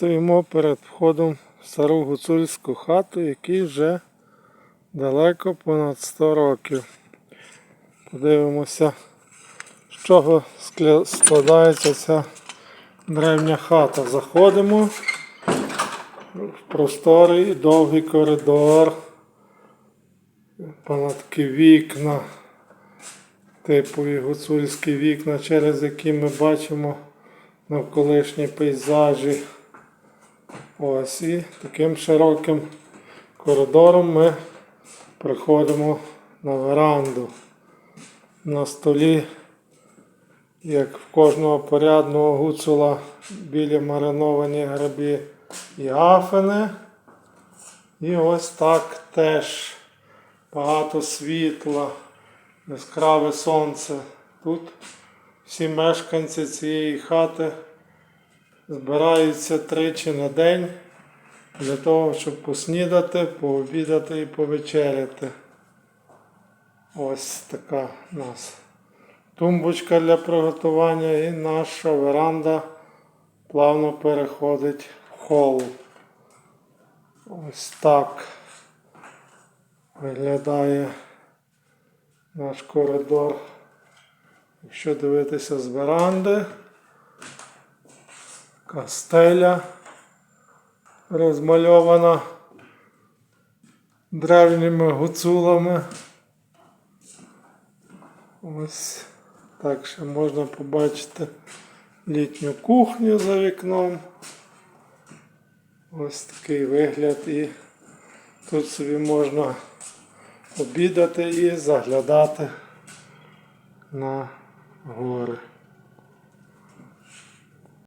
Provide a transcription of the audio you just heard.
стоїмо перед входом в стару гуцульську хату, якій вже далеко понад 100 років. Подивимося, з чого складається ця древня хата. Заходимо в просторий довгий коридор, понадки вікна, типові гуцульські вікна, через які ми бачимо навколишні пейзажі. Ось і таким широким коридором ми приходимо на веранду. На столі, як в кожного порядного гуцула, білі мариновані гриби і афини. І ось так теж багато світла, яскраве сонце. Тут всі мешканці цієї хати збираються тричі на день для того, щоб поснідати, пообідати і повечеряти. Ось така у нас тумбочка для приготування і наша веранда плавно переходить в хол. Ось так виглядає наш коридор. Якщо дивитися з веранди, така стеля розмальована древніми гуцулами. Ось так ще можна побачити літню кухню за вікном. Ось такий вигляд і тут собі можна обідати і заглядати на гори.